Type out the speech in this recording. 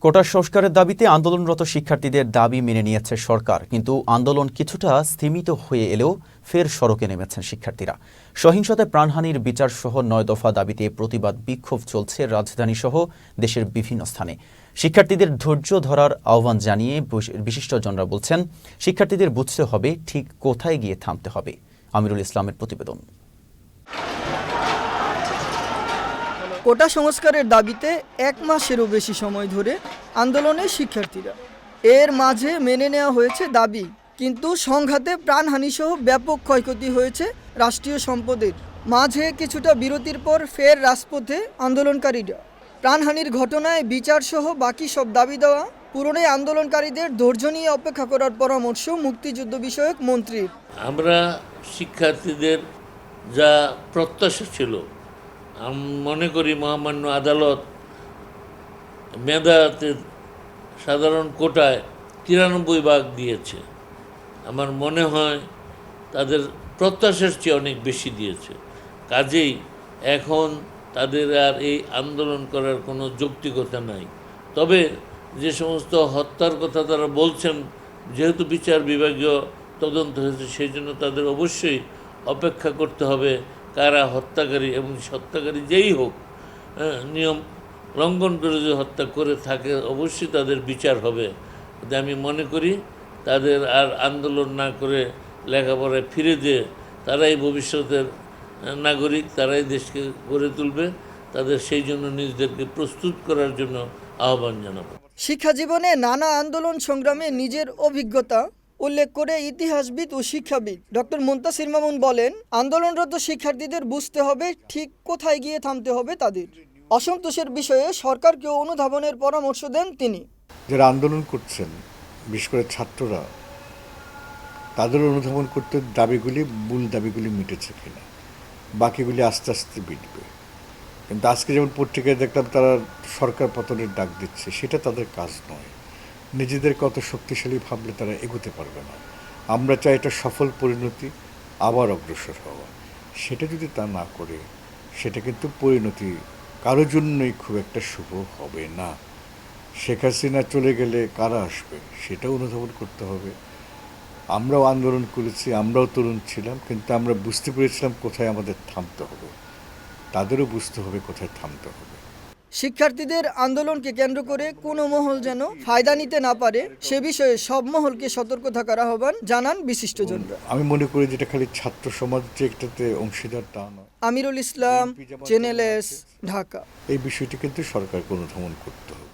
কোটা সংস্কারের দাবিতে আন্দোলনরত শিক্ষার্থীদের দাবি মেনে নিয়েছে সরকার, কিন্তু আন্দোলন কিছুটা স্থিমিত হয়ে এলেও ফের সড়কে নেমেছেন শিক্ষার্থীরা। সহিংসতায় প্রাণহানির বিচার সহ নয় দফা দাবিতে প্রতিবাদ বিক্ষোভ চলছে রাজধানী সহ দেশের বিভিন্ন স্থানে। শিক্ষার্থীদের ধৈর্য ধরার আহ্বান জানিয়ে বিশ- বিশিষ্টজনরা বলছেন, শিক্ষার্থীদের বুঝতে হবে ঠিক কোথায় গিয়ে থামতে হবে। আমিরুল ইসলামের প্রতিবেদন। কোটা সংস্কারের দাবিতে এক মাসেরও বেশি সময় ধরে আন্দোলনে শিক্ষার্থীরা। এর মাঝে মেনে নেওয়া হয়েছে দাবি, কিন্তু সংঘাতে প্রাণহানিসহ ব্যাপক ক্ষয়ক্ষতি হয়েছে রাষ্ট্রীয় সম্পদের। মাঝে কিছুটা বিরতির পর ফের রাজপথে আন্দোলনকারীরা। প্রাণহানির ঘটনায় বিচারসহ বাকি সব দাবি দেওয়া পূরণে আন্দোলনকারীদের ধৈর্য নিয়ে অপেক্ষা করার পরামর্শ মুক্তিযুদ্ধ বিষয়ক মন্ত্রীর। আমরা শিক্ষার্থীদের যা প্রত্যাশা ছিল আমি মনে করি মহামান্য আদালত মেধাতে সাধারণ কোটায় তিরানব্বই ভাগ দিয়েছে। আমার মনে হয় তাদের প্রত্যাশার চেয়ে অনেক বেশি দিয়েছে। কাজেই এখন তাদের আর এই আন্দোলন করার কোনো যৌক্তিকতা নাই। তবে যে সমস্ত হত্যার কথা তারা বলছেন, যেহেতু বিচার বিভাগীয় তদন্ত হয়েছে, সেই জন্য তাদের অবশ্যই অপেক্ষা করতে হবে। কারা হত্যাকারী এবং হত্যাকারী যেই হোক হ্যাঁ, নিয়ম লঙ্ঘন করে যদি হত্যা করে থাকে অবশ্যই তাদের বিচার হবে। আমি মনে করি তাদের আর আন্দোলন না করে লেখাপড়ায় ফিরে দিয়ে তারাই ভবিষ্যতের নাগরিক তারাই দেশকে গড়ে তুলবে। তাদের সেই জন্য নিজেদেরকে প্রস্তুত করার জন্য আহ্বান জানাব। শিক্ষা জীবনে নানা আন্দোলন সংগ্রামে নিজের অভিজ্ঞতা উল্লেখ করে ইতিহাসবিদ ও শিক্ষাবিদ ডক্টর মুন্তাসির মামুন বলেন, আন্দোলনরত শিক্ষার্থীদের বুঝতে হবে ঠিক কোথায় গিয়ে থামতে হবে তাদের। অসন্তোষের বিষয়ে সরকারকে অনুধাবনের পরামর্শ দেন তিনি। যারা আন্দোলন করছেন, বিশেষ করে ছাত্ররা, তাদের অনুধাবন করতে দাবিগুলি, মূল দাবিগুলি মিটেছে কিনা, বাকিগুলি আস্তে আস্তে মিটবে। কিন্তু আজকে যেমন পত্রিকায় দেখলাম তারা সরকার পতনের ডাক দিচ্ছে, সেটা তাদের কাজ নয়। নিজেদের কত শক্তিশালী ভাবলে তারা এগোতে পারবে না। আমরা চাই এটা সফল পরিণতি, আবার অগ্রসর হওয়া। সেটা যদি তা না করে, সেটা কিন্তু পরিণতি কারও জন্যই খুব একটা শুভ হবে না। শেখ হাসিনা চলে গেলে কারা আসবে সেটাও অনুধাবন করতে হবে। আমরাও আন্দোলন করেছি, আমরাও তরুণ ছিলাম, কিন্তু আমরা বুঝতে পেরেছিলাম কোথায় আমাদের থামতে হবে। তাদেরও বুঝতে হবে কোথায় থামতে হবে। শিক্ষার্থীদের আন্দোলনকে কেন্দ্র করে কোনো মহল যেন ফায়দা নিতে না পারে সে বিষয়ে সব মহলকে সতর্ক থাকার আহ্বান জানান বিশিষ্টজন আমি মনে করি যেটা খালি ছাত্র সমাজ যে একটাতে অংশীদার তা নয়। Amirul Islam channel S Dhaka. এই বিষয়টি কিন্তু সরকার কোনো ধমন করতে হবে।